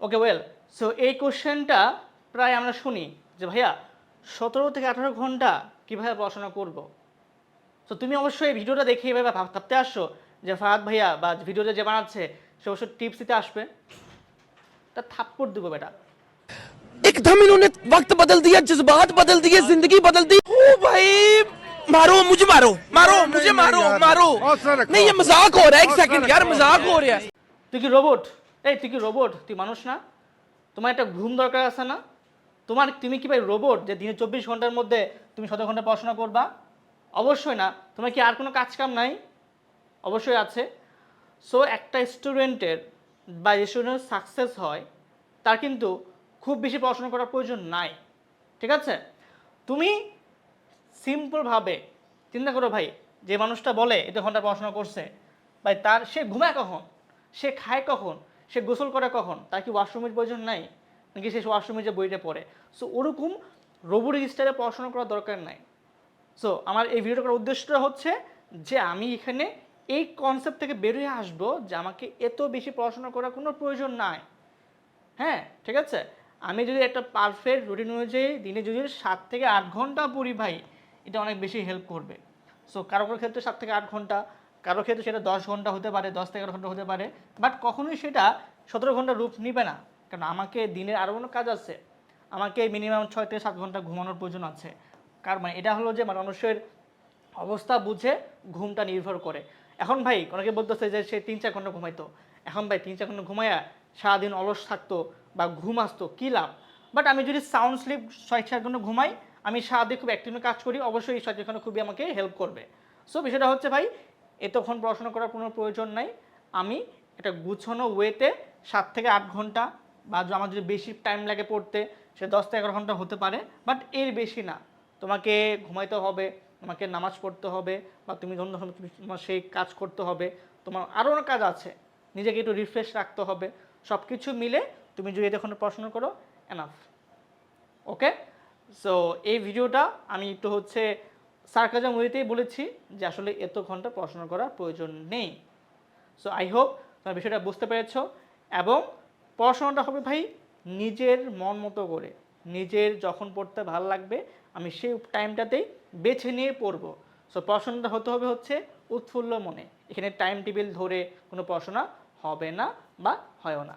ওকে well so এই কোশ্চেনটা প্রায় আমরা শুনি যে ভাইয়া সতেরো থেকে আঠারো ঘন্টা কীভাবে পড়াশোনা করব তো তুমি অবশ্যই এই ভিডিওটা দেখে এভাবে ভাব- ভাবতে আসছো যে ফাহাদ ভাইয়া বা ভিডিওতে যে বানাচ্ছে সে অবশ্যই টিপস দিতে আসবে তা থাপ্পড় দেবো বেটা एकदम इन्होंने वक्त बदल दिया जज्बात बदल दिए जिंदगी बदल दी ओ भाई मारो मुझे मारो मारो मुझे मारो मारो नहीं ये मजाक हो रहा है एक सेकंड यार मजाक हो रहा है তুই কি রোবট এই, তুই কি রোবট তুই মানুষ না? তোমার একটা ঘুম দরকার আছে না? তোমার, তুমি কি ভাই রোবট যে দিনে চব্বিশ ঘণ্টার মধ্যে তুমি সতেরো ঘণ্টা পড়াশোনা করবা? অবশ্যই না। তোমার কি আর কোনো কাজ কাম নাই? অবশ্যই আছে। সো একটা স্টুডেন্টের বা যে স্টুডেন্ট সাকসেস হয়, তার কিন্তু খুব বেশি পড়াশোনা করার প্রয়োজন নাই। ঠিক আছে? তুমি সিম্পলভাবে চিন্তা করো ভাই, যে মানুষটা বলে এত ঘণ্টা পড়াশোনা করছে, ভাই তার, সে ঘুমায় কখন? সে খায় কখন? সে গোসল করে কখন? তার কি ওয়াশরুমের প্রয়োজন নাই? নাকি সে ওয়াশরুমে যে বইটা পড়ে? সো ওরকম রোবোটিক স্টাইলে পড়াশোনা করার দরকার নাই। সো আমার এই ভিডিওটা করার উদ্দেশ্যটা হচ্ছে যে আমি এখানে এই কনসেপ্ট থেকে বেরিয়ে আসব যে আমাকে এত বেশি পড়াশোনা করার কোনো প্রয়োজন নাই। হ্যাঁ ঠিক আছে? আমি যদি একটা পারফেক্ট রুটিন অনুযায়ী দিনে যদি সাত থেকে আট ঘণ্টা পড়ি ভাই, এটা অনেক বেশি হেল্প করবে। সো কারও কারও ক্ষেত্রে সাত থেকে আট ঘণ্টা কারও ক্ষেত্রে সেটা দশ ঘণ্টা হতে পারে, দশ থেকে এগারো ঘণ্টা হতে পারে বাট কখনোই সেটা সতেরো ঘণ্টা রূপ নিবে না। কারণ আমাকে দিনের আরও কোনো কাজ আছে। আমাকে মিনিমাম ছয় থেকে সাত ঘণ্টা ঘুমানোর প্রয়োজন আছে। কারণ মানে এটা হলো যে মানুষের অবস্থা বুঝে ঘুমটা নির্ভর করে। এখন ভাই অনেকে বলতেছে যে সে তিন চার ঘণ্টা ঘুমাইতো। এখন ভাই তিন চার ঘণ্টা ঘুমাইয়া সারাদিন অলস থাকতো বা ঘুম আসতো, কী লাভ? বাট আমি যদি সাউন্ড স্লিপ ছয় চার ঘণ্টা ঘুমাই, আমি সারাদিন খুব অ্যাক্টিভলি কাজ করি, অবশ্যই এই ছয় ঘণ্টা খুবই আমাকে হেল্প করবে। সো বিষয়টা হচ্ছে ভাই এতক্ষণ পড়াশোনা করার কোনো প্রয়োজন নাই। আমি এটা গুছানো ওয়েতে সাত থেকে আট ঘণ্টা বা আমার যদি বেশি টাইম লাগে পড়তে, সে দশ থেকে এগারো ঘণ্টা হতে পারে, বাট এর বেশি না। তোমাকে ঘুমাইতে হবে, তোমাকে নামাজ পড়তে হবে, বা তুমি তুমি তোমার সেই কাজ করতে হবে, তোমার আরও অনেক কাজ আছে। নিজেকে একটু রিফ্রেশ রাখতে হবে। সব কিছু মিলে তুমি যদি এতক্ষণ পড়াশোনা করো এনাফ ওকে সো এই ভিডিওটা আমি একটু হচ্ছে সার্কাজাম ওয়েতেই বলেছি যে আসলে এত ঘণ্টা পড়াশোনা করার প্রয়োজন নেই। সো আই হোপ তোমার বিষয়টা বুঝতে পেরেছ এবং পড়াশোনাটা হবে ভাই নিজের মন মতো করে। নিজের যখন পড়তে ভালো লাগবে, আমি সেই টাইমটাতেই বেছে নিয়ে পড়ব। সো পড়াশোনাটা হতে হবে হচ্ছে উৎফুল্ল মনে। এখানে টাইম টেবিল ধরে কোনো পড়াশোনা হবে না বা হয়ও না।